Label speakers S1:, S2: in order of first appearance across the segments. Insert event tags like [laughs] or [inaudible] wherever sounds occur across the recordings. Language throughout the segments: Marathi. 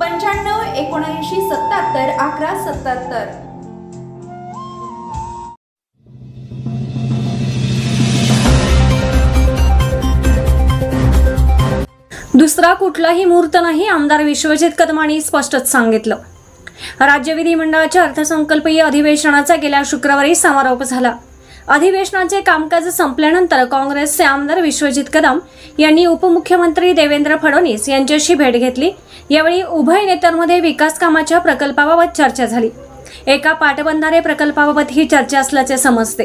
S1: पंच्याण्णव एकोणऐंशी सत्याहत्तर अकरा सत्याहत्तर.
S2: दुसरा कुठलाही मुहूर्त नाही आमदार विश्वजित कदमांनी स्पष्टच सांगितलं. राज्य विधिमंडळाच्या अर्थसंकल्पीय अधिवेशनाचा गेल्या शुक्रवारी समारोप झाला. अधिवेशनाचे कामकाज संपल्यानंतर काँग्रेसचे आमदार विश्वजित कदम यांनी उपमुख्यमंत्री देवेंद्र फडणवीस यांच्याशी भेट घेतली. यावेळी उभय नेत्यांमध्ये विकास कामाच्या प्रकल्पाबाबत चर्चा झाली. एका पाटबंधारे प्रकल्पाबाबत ही चर्चा असल्याचे समजते.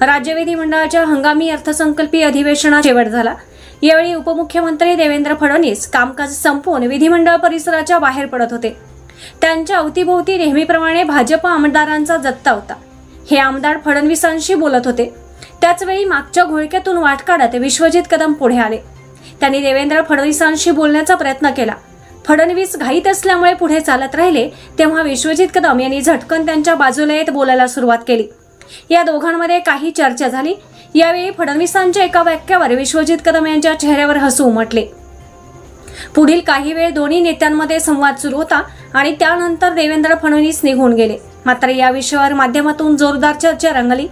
S2: राज्य विधिमंडळाच्या हंगामी अर्थसंकल्पीय अधिवेशनात शेवट झाला. यावेळी उपमुख्यमंत्री देवेंद्र फडणवीस कामकाज संपवून विधिमंडळ परिसराच्या बाहेर पडत होते. त्यांच्या अवतीभोवती नेहमीप्रमाणे भाजप आमदारांचा जत्ता होता. हे आमदार फडणवीसांशी बोलत होते. त्याचवेळी मागच्या घोळक्यातून वाट काढत विश्वजित कदम पुढे आले. त्यांनी देवेंद्र फडणवीसांशी बोलण्याचा प्रयत्न केला. फडणवीस घाईत असल्यामुळे पुढे चालत राहिले तेव्हा विश्वजित कदम यांनी झटकन त्यांच्या बाजूला येत बोलायला सुरुवात केली. या दोघांमध्ये काही चर्चा झाली. यावेळी फडणवीसांच्या एका वाक्यावर विश्वजित कदम यांच्या चेहऱ्यावर हसू उमटले. पुढील काही वेळ दोन्ही नेत्यांमध्ये संवाद सुरू होता आणि त्यानंतर देवेंद्र फडणवीस निघून गेले. मात्र या विषयावर माध्यमातून जोरदार चर्चा रंगली.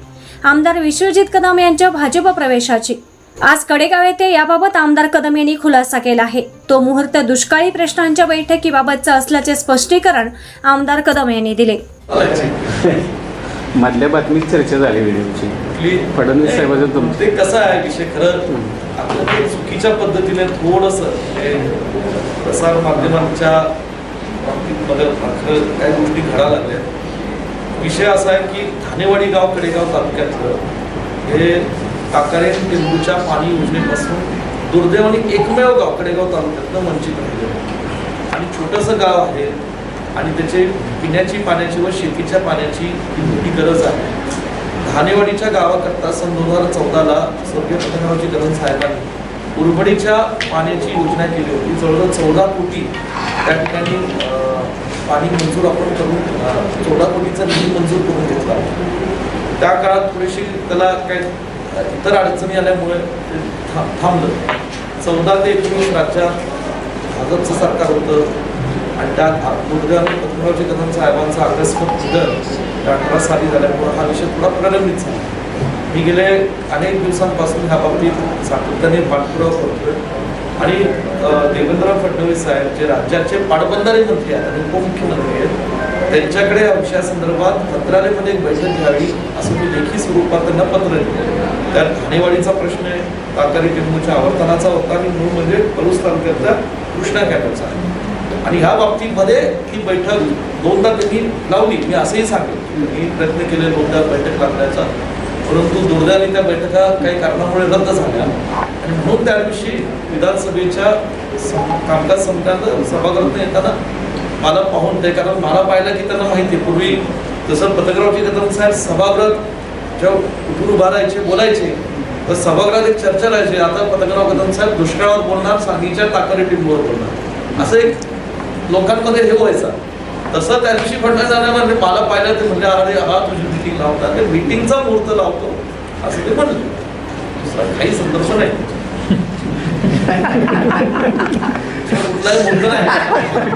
S2: आमदार विश्वजित कदम यांच्या भाजप प्रवेशाची. आज कडेगाव येथे याबाबत आमदार कदम यांनी खुलासा केला आहे. तो मुहूर्त दुष्काळी प्रश्नांच्या बैठकीबाबतचा असल्याचे स्पष्टीकरण आमदार कदम यांनी दिले.
S3: मधल्या बातमीत चर्चा झाली व्हिडिओची. फडणवीस साहेबाचं तुमचं-
S4: ते कसं आहे विषय? खरं आपलं ते चुकीच्या पद्धतीने थोडस प्रसार माध्यमांच्या बाबतीत बदल खरं काही गोष्टी घडा लागल्या. विषय असा आहे की धानेवाडी गाव कडेगाव तालुक्यातलं हे ताकारे टेंबूच्या पाणी योजनेपासून दुर्दैवाने एकमेव गाव कडेगाव तालुक्यातलं वंचित राहिलं आणि छोटंसं गाव आहे आणि त्याचे पिण्याची पाण्याची व शेतीच्या पाण्याची ही मोठी गरज आहे. धानेवाडीच्या गावाकरता सन दोन हजार चौदाला स्वर्गीय पतंगरावजी कदम साहेबांनी उरबडीच्या पाण्याची योजना केली होती. जवळजवळ चौदा कोटी त्या ठिकाणी पाणी मंजूर आपण करून चौदा कोटीचा निधी मंजूर करून घेतला त्या काळात थोडीशी त्याला काय इतर अडचणी आल्यामुळे था- थांबलं. चौदा ते एकोणीस राज्यात भाजपचं सरकार होतं. आणि त्यात दुर्दैवाने पद्मरावजी कदम साहेबांचा अकस्मात निधन अठरा साली झाल्यामुळे हा विषय थोडा प्रलंबित झाला. मी गेले अनेक दिवसांपासून ह्या बाबतीत सातत्याने पाठपुरावा करतोय आणि देवेंद्रराव देवेंद्र फडणवीस साहेब जे राज्याचे पाटबंधारे मंत्री आहेत आणि उपमुख्यमंत्री आहेत त्यांच्याकडे या मंत्रालयामध्ये एक बैठक घ्यावी असं मी लेखी स्वरूपात त्यांना पत्र लिहिलं त्यात ठाणेवाडीचा प्रश्न आहे ताकारी टेंबूच्या आवर्तनाचा होता आणि मूळ म्हणजे पलूस तालुक्यातल्या कृष्णा कॅनलचा आहे. आणि ह्या बाबतीमध्ये ही बैठक दोनदा त्यांनी लावली. मी असंही सांगेन मी प्रयत्न केले दोनदा बैठक लागण्याचा परंतु दुर्दैवाने त्या बैठका काही कारणामुळे रद्द झाल्या. आणि म्हणून त्या दिवशी विधानसभेच्या कामकाज संपल्यानं सभागृहात येताना मला पाहून ते कारण मला पाहिलं की त्यांना माहिती आहे. पूर्वी जसं पतंगरावजी कदम साहेब सभागृहात जेव्हा उठून उभा राहायचे बोलायचे तर सभागृहात एक चर्चा राहायची. आता पत्रकार कदम साहेब दुष्काळावर बोलणार सांगीच्या ताकारी टीमवर बोलणार. असं एक लोकांमध्ये हे व्हायचं. तसं त्या दिवशी फडणवीस आल्यावर म्हणजे मला पाहिलं ते म्हणजे अरे हा तुझी मिटिंग लावता ते मिटिंगचा मुहूर्त लावतो. असं ते म्हणले. दुसरा काही संदर्भ नाही. [laughs] कुठलाही मुहूर्त नाही.